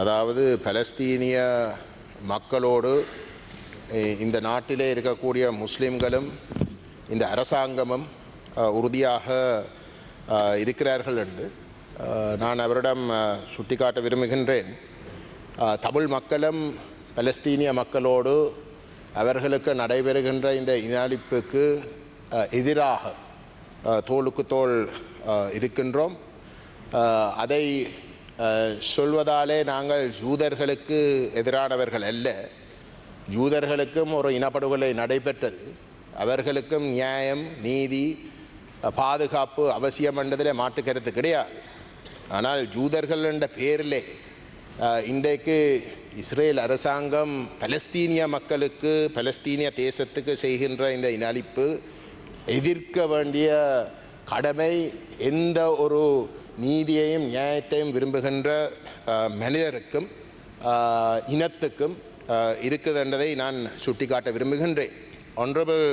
அதாவது பலஸ்தீனிய மக்களோடு இந்த நாட்டிலே இருக்கக்கூடிய முஸ்லிம்களும் இந்த அரசாங்கமும் உறுதியாக இருக்கிறார்கள் என்று நான் அவரிடம் சுட்டிக்காட்ட விரும்புகின்றேன். தமிழ் மக்களும் பலஸ்தீனிய மக்களோடு அவர்களுக்கு நடைபெறுகின்ற இந்த இனஅழிப்புக்கு எதிராக தோளுக்கு தோல் இருக்கின்றோம். அதை சொல்வதாலே நாங்கள் ஜூதர்களுக்கு எதிரானவர்கள் அல்ல. ஜூதர்களுக்கும் ஒரு இனப்படுகொலை நடைபெற்றது. அவர்களுக்கும் நியாயம் நீதி பாதுகாப்பு அவசியம் என்றதில் மாற்று கருத்து கிடையாது. ஆனால் ஜூதர்கள் என்ற பேரிலே இன்றைக்கு இஸ்ரேல் அரசாங்கம் பலஸ்தீனிய மக்களுக்கு பலஸ்தீனிய தேசத்துக்கு செய்கின்ற இந்த இனழிப்பு எதிர்க்க வேண்டிய கடமை எந்த ஒரு நீதியையும் நியாயத்தையும் விரும்புகின்ற மனிதருக்கும் இனத்துக்கும் அஹ், இருக்குது என்பதை நான் சுட்டிக்காட்ட விரும்புகின்றேன். ஆன்ரபிள்